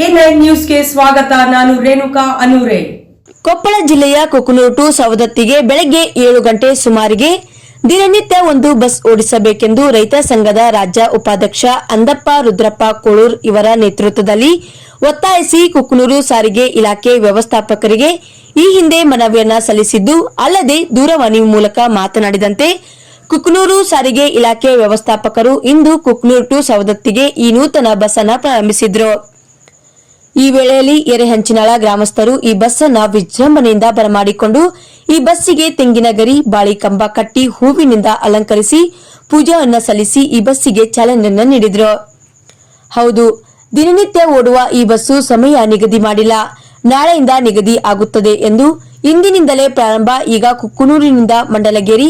ನ್ಯೂಸ್ಗೆ ಸ್ವಾಗತ, ನಾನು ರೇಣುಕಾ ಅನೂರೆ. ಕೊಪ್ಪಳ ಜಿಲ್ಲೆಯ ಕುಕನೂರು ಟು ಸವದತ್ತಿಗೆ ಬೆಳಗ್ಗೆ ಏಳು ಗಂಟೆ ಸುಮಾರಿಗೆ ದಿನನಿತ್ಯ ಒಂದು ಬಸ್ ಓಡಿಸಬೇಕೆಂದು ರೈತ ಸಂಘದ ರಾಜ್ಯ ಉಪಾಧ್ಯಕ್ಷ ಅಂದಪ್ಪ ರುದ್ರಪ್ಪ ಕೋಳೂರ್ ಇವರ ನೇತೃತ್ವದಲ್ಲಿ ಒತ್ತಾಯಿಸಿ ಕುಕನೂರು ಸಾರಿಗೆ ಇಲಾಖೆ ವ್ಯವಸ್ಥಾಪಕರಿಗೆ ಈ ಹಿಂದೆ ಮನವಿಯನ್ನ ಸಲ್ಲಿಸಿದ್ದು, ಅಲ್ಲದೆ ದೂರವಾಣಿ ಮೂಲಕ ಮಾತನಾಡಿದಂತೆ ಕುಕ್ನೂರು ಸಾರಿಗೆ ಇಲಾಖೆ ವ್ಯವಸ್ಥಾಪಕರು ಇಂದು ಕುಕ್ನೂರು ಟು ಸವದತ್ತಿಗೆ ಈ ನೂತನ ಬಸ್ ಅನ್ನು ಪ್ರಾರಂಭಿಸಿದ್ರು. ಈ ವೇಳೆಯಲ್ಲಿ ಎರೆಹಂಚಿನಾಳ ಗ್ರಾಮಸ್ಥರು ಈ ಬಸ್ ಅನ್ನ ವಿಜೃಂಭಣೆಯಿಂದ ಬರಮಾಡಿಕೊಂಡು, ಈ ಬಸ್ಸಿಗೆ ತೆಂಗಿನ ಗರಿ, ಬಾಳಿ ಕಂಬ ಕಟ್ಟಿ ಹೂವಿನಿಂದ ಅಲಂಕರಿಸಿ ಪೂಜೆಯನ್ನ ಸಲ್ಲಿಸಿ ಈ ಬಸ್ಸಿಗೆ ಚಾಲನೆಯನ್ನ ನೀಡಿದ್ರು. ಹೌದು, ದಿನನಿತ್ಯ ಓಡುವ ಈ ಬಸ್ಸು ಸಮಯ ನಿಗದಿ ಮಾಡಿಲ್ಲ. ನಾಳೆಯಿಂದ ನಿಗದಿ ಆಗುತ್ತದೆ ಎಂದು ಇಂದಿನಿಂದಲೇ ಪ್ರಾರಂಭ. ಈಗ ಕುಕ್ಕನೂರಿನಿಂದ ಮಂಡಲಗೇರಿ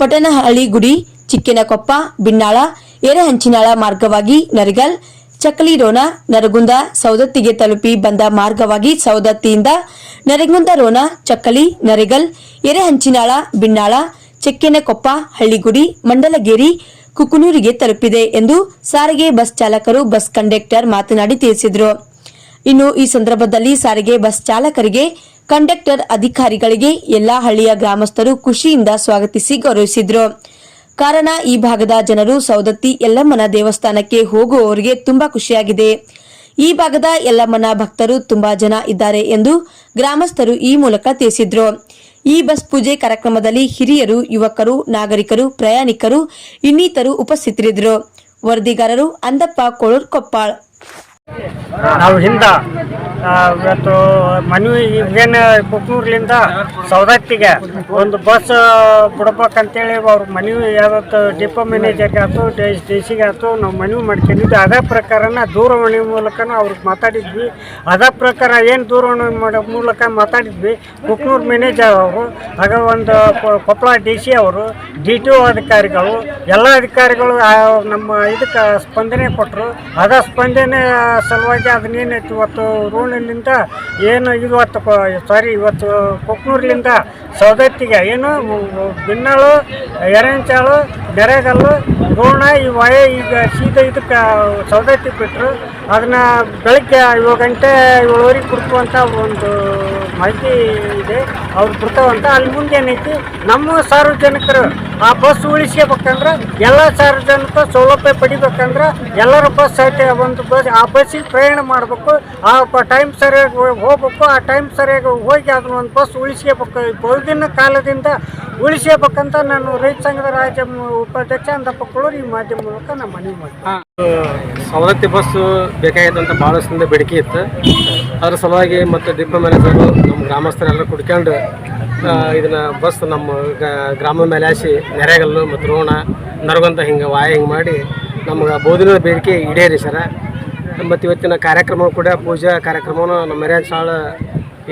ಪಟನಹಳ್ಳಿ ಗುಡಿ, ಚಿಕ್ಕಿನಕೊಪ್ಪ, ಬಿನ್ನಾಳ ಎರೆಹಂಚಿನಾಳ ಮಾರ್ಗವಾಗಿ ನರಿಗಲ್ ಚಕ್ಕಲಿರೋಣ ನರಗುಂದ ಸೌದತ್ತಿಗೆ ತಲುಪಿ ಬಂದ ಮಾರ್ಗವಾಗಿ ಸೌದತ್ತಿಯಿಂದ ನರಗುಂದ ರೋಣ ಚಕ್ಕಲಿ, ನರೆಗಲ್, ಎರೆಹಂಚಿನಾಳ, ಬಿನ್ನಾಳ, ಚೆಕ್ಕೆನಕೊಪ್ಪ, ಹಳ್ಳಿಗುಡಿ, ಮಂಡಲಗೇರಿ, ಕುಕುನೂರಿಗೆ ತಲುಪಿದೆ ಎಂದು ಸಾರಿಗೆ ಬಸ್ ಚಾಲಕರು ಬಸ್ ಕಂಡಕ್ಟರ್ ಮಾತನಾಡಿ ತಿಳಿಸಿದರು. ಇನ್ನು ಈ ಸಂದರ್ಭದಲ್ಲಿ ಸಾರಿಗೆ ಬಸ್ ಚಾಲಕರಿಗೆ ಕಂಡಕ್ಟರ್ ಅಧಿಕಾರಿಗಳಿಗೆ ಎಲ್ಲಾ ಹಳ್ಳಿಯ ಗ್ರಾಮಸ್ಥರು ಖುಷಿಯಿಂದ ಸ್ವಾಗತಿಸಿ ಗೌರವಿಸಿದ್ರು. ಕಾರಣ, ಈ ಭಾಗದ ಜನರು ಸೌದತ್ತಿ ಯಲ್ಲಮ್ಮನ ದೇವಸ್ಥಾನಕ್ಕೆ ಹೋಗುವವರಿಗೆ ತುಂಬಾ ಖುಷಿಯಾಗಿದೆ. ಈ ಭಾಗದ ಯಲ್ಲಮ್ಮನ ಭಕ್ತರು ತುಂಬಾ ಜನ ಇದ್ದಾರೆ ಎಂದು ಗ್ರಾಮಸ್ಥರು ಈ ಮೂಲಕ ತಿಳಿಸಿದ್ರು. ಈ ಬಸ್ ಪೂಜೆ ಕಾರ್ಯಕ್ರಮದಲ್ಲಿ ಹಿರಿಯರು, ಯುವಕರು, ನಾಗರಿಕರು, ಪ್ರಯಾಣಿಕರು, ಇನ್ನಿತರು ಉಪಸ್ಥಿತರಿದ್ದರು. ವರದಿಗಾರರು ಅಂದಪ್ಪ ಕೊಳೂರ್ ಕೊಪ್ಪಾಳ್ ಇವತ್ತು ಮನವಿ ಏನು ಕುಕ್ನೂರ್ಲಿಂದ ಸೌದತ್ತಿಗೆ ಒಂದು ಬಸ್ ಬಿಡ್ಬೇಕಂತೇಳಿ ಅವ್ರ ಮನವಿ ಯಾವತ್ತು ಡಿಪೋ ಮ್ಯಾನೇಜರ್ಗೆ ಆಯ್ತು, ಡಿ ಸಿಗೆ ಆಯ್ತು, ನಾವು ಮನವಿ ಮಾಡ್ಕೊಂಡಿದ್ವಿ. ಅದೇ ಪ್ರಕಾರನ ದೂರವಾಣಿ ಮೂಲಕನೂ ಅವ್ರಿಗೆ ಮಾತಾಡಿದ್ವಿ. ಅದೇ ಪ್ರಕಾರ ಏನು ದೂರವಾಣಿ ಮಾಡೋ, ಮೂಲಕ ಮಾತಾಡಿದ್ವಿ. ಕುಕ್ನೂರ್ ಮ್ಯಾನೇಜರ್ ಅವರು, ಆಗ ಒಂದು ಕೊಪ್ಪಳ ಡಿ ಸಿ ಅವರು, ಡಿ ಟಿ ಒ ಅಧಿಕಾರಿಗಳು, ಎಲ್ಲ ಅಧಿಕಾರಿಗಳು ನಮ್ಮ ಇದಕ್ಕೆ ಸ್ಪಂದನೆ ಕೊಟ್ಟರು ಅದ ಸ್ಪಂದನೆ ಸಲುವಾಗಿ ಅದನ್ನೇನೈತಿ ಇವತ್ತು ರೋಣಿನಿಂದ ಏನು ಇವತ್ತು ಸಾರಿ ಇವತ್ತು ಕೊಕ್ನೂರ್ಲಿಂದ ಸೌದತ್ತಿಗೆ ಏನು ಬಿನ್ನಾಳು, ಎರೆಂಚಾಳು ನೆರೆಗಲ್ಲು ಗೋಣ ಈ ವಯ ಈಗ ಸೀದಾ ಇದಕ್ಕೆ ಸೌದತ್ತಿ ಬಿಟ್ಟರು ಅದನ್ನ ಬೆಳಗ್ಗೆ ಏಳು ಗಂಟೆ ಏಳುವರೆಗೆ ಕುಡ್ಕುವಂಥ ಒಂದು ಮಾಹಿತಿ ಇದೆ, ಅವ್ರು ಬಿಡ್ತಾವಂತ ಅಲ್ಲಿ ಮುಂದೆ ಏನೈತಿ ನಮ್ಮ ಸಾರ್ವಜನಿಕರು ಆ ಬಸ್ ಉಳಿಸ್ಕೋಬೇಕಂದ್ರೆ ಎಲ್ಲ ಸಾರ್ವಜನಿಕ ಸೌಲಭ್ಯ ಪಡಿಬೇಕಂದ್ರೆ ಎಲ್ಲರೂ ಬಸ್ ಐತೆ ಒಂದು ಬಸ್, ಆ ಬಸ್ಸಿಗೆ ಪ್ರಯಾಣ ಮಾಡಬೇಕು, ಆ ಟೈಮ್ ಸರಿಯಾಗಿ ಹೋಗ್ಬೇಕು, ಆ ಟೈಮ್ ಸರಿಯಾಗಿ ಹೋಗಿ ಅದನ್ನ ಒಂದು ಬಸ್ ಉಳಿಸ್ಕೋಬೇಕು. ಬಹುದಿನ ಕಾಲದಿಂದ ಉಳಿಸ್ಕೋಬೇಕಂತ ನಾನು ರೈತ ಸಂಘದ ರಾಜ್ಯ ಉಪಾಧ್ಯಕ್ಷ ಅಂದಪ್ಪ ಕೊಳೂರು ಈ ಮಾಧ್ಯಮ ಮೂಲಕ ನಮ್ಮ ಮನವಿ ಮಾಡಿ ಸವಲತ್ತು ಬಸ್ಸು ಬೇಕಾಗಿತ್ತಂತ ಭಾಳಷ್ಟು ಬೇಡಿಕೆ ಇತ್ತು. ಅದ್ರ ಸಲುವಾಗಿ ಮತ್ತು ಡಿಪೋ ಮ್ಯಾನೇಜರು ನಮ್ಮ ಗ್ರಾಮಸ್ಥರೆಲ್ಲ ಕುಡ್ಕೊಂಡು ಇದನ್ನು ಬಸ್ ನಮ್ಮ ಗ್ರಾಮ ಮೇಲೆ ಹಾಸಿ ನೆರೆಗಲ್ಲು ಮತ್ತು ರೋಣ ನರಗಂತ ಹಿಂಗೆ ವಾಯ ಹಿಂಗೆ ಮಾಡಿ ನಮ್ಗೆ ಬೋಧಿನ ಬೇಡಿಕೆ ಈಡೇರಿ ಸರ. ಮತ್ತು ಇವತ್ತಿನ ಕಾರ್ಯಕ್ರಮ ಕೂಡ ಪೂಜಾ ಕಾರ್ಯಕ್ರಮವನ್ನು ನಮ್ಮ ಮೆರ್ಯಾನ್ ಸಾಳ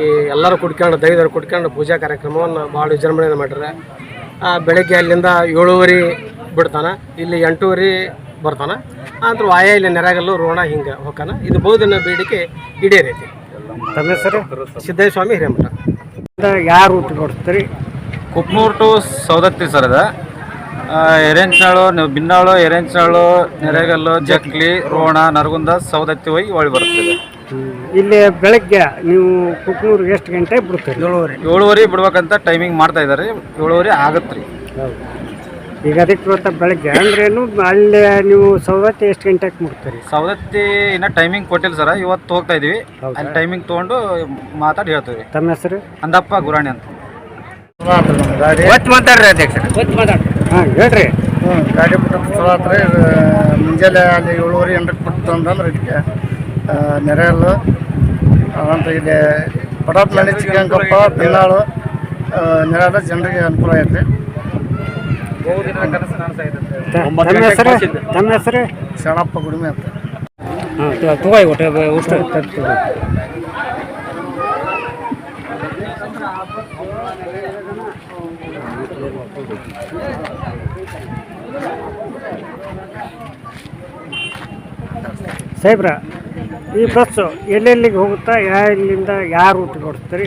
ಈ ಎಲ್ಲರೂ ಕುಡ್ಕೊಂಡು ದೈವರು ಕುಡ್ಕೊಂಡು ಪೂಜಾ ಕಾರ್ಯಕ್ರಮವನ್ನು ಭಾಳ ವಿಜೃಂಭಣೆಯನ್ನು ಮಾಡ್ಯಾರ. ಬೆಳಗ್ಗೆ ಅಲ್ಲಿಂದ ಏಳುವರೆ ಬಿಡ್ತಾನೆ, ಇಲ್ಲಿ ಎಂಟೂವರೆ ಬರ್ತಾನೆ. ಆದ್ರೆ ವಾಯ ಇಲ್ಲಿ ನೆರಗಲ್ಲು, ರೋಣ ಹಿಂಗೆ ಹೋಗಾನ ಇದು ಬೋಧನ ಬೇಡಿಕೆ ಈಡೇರೈತಿ. ತಮ್ಮ ಹೆಸರು? ಸಿದ್ದೇಶ್ವರ ಸ್ವಾಮಿ ಹಿರೇಮಠ. ಯಾರು ರೂಟ್ ಕೊಡ್ತೀರಿ ಕುಪ್ನೂರು ಟು ಸೌದತ್ತಿ ಸರ್ ಅದ. ಎರೆಂಚಾಳು ನೀವು ಬಿನ್ನಾಳು ಎರೆಂಚಾಳು ನೆರೆಗಲ್ಲು ಜಕ್ಲಿ ರೋಣ ನರಗುಂದ ಸೌದತ್ತಿ ಹೋಗಿ ಒಳ್ಳೆ ಬರ್ತದೆ ಇಲ್ಲಿ ಬೆಳಗ್ಗೆ ನೀವು ಕುಕ್ನೂರು ಎಷ್ಟು ಗಂಟೆ ಬಿಡ್ತೀರಿ? ಏಳುವರೆ. ಏಳುವರೆ ಬಿಡ್ಬೇಕಂತ ಟೈಮಿಂಗ್ ಮಾಡ್ತಾ ಇದ್ದಾರೆ. ಏಳುವರೆ ಆಗತ್ತೆ ರೀ. ಈಗ ಅದಕ್ಕೆ ಇವತ್ತು ಬೆಳಗ್ಗೆ ಅಂದ್ರೇನು ಅಲ್ಲಿ ನೀವು ಸವದತ್ತಿ ಎಷ್ಟು ಗಂಟೆಗೆ ಮುಟ್ತೀರಿ? ಸವದತ್ತಿ ಇನ್ನ ಟೈಮಿಂಗ್ ಕೊಟ್ಟಿಲ್ಲ ಸರ್ ಇವತ್ತು ಹೋಗ್ತಾ ಇದೀವಿ. ಅಲ್ಲಿ ಟೈಮಿಂಗ್ ತಗೊಂಡು ಮಾತಾಡಿ ಹೇಳ್ತೀವಿ. ತಮ್ಮ ಹೆಸರು? ಅಂದಪ್ಪ ಗುರಾಣಿ ಅಂತ. ಇವತ್ತು ಮಾತಾಡ್ರಿ ಅಧ್ಯಕ್ಷ ಹಾಂ ಹೇಳ್ರಿ. ಗಾಡಿ ಬಿಟ್ಟು ಸುರಾತ್ರಿ ಮುಂಜಾನೆ ಅಲ್ಲಿ ಏಳುವರೆ ಎಂಟಕ್ಕೆ ಬಿಟ್ಟು ಅಂತಂದ್ರೆ ಇದಕ್ಕೆ ನೆರೆಯಲ್ಲು ಅಂತ ಇಲ್ಲಿ ಮಳೆ ಚಿಕ್ಕಂಕಪ್ಪ ಬಿನ್ನಾಳು ನೆರೆಯಲ್ಲ ಜನರಿಗೆ ಅನುಕೂಲ ಐತೆ ತಮ್ಮ ಹೆಸರು? ತಮ್ಮ ಹೆಸರು? ಶರಣಪ್ಪ ಗುಡಿಮೆ ಅಂತ. ಹಾಂ ತಗೋ ಒಟ್ಟು ಅಷ್ಟು ತಗೋ ಸಾಹೇಬ್ರ ಈ ಬಸ್ಸು ಎಲ್ಲೆಲ್ಲಿಗೆ ಹೋಗುತ್ತಾ ಯಾ ಇಲ್ಲಿಂದ ಯಾವ ಕೊಡ್ತೀರಿ ಓಡಿಸ್ತೀರಿ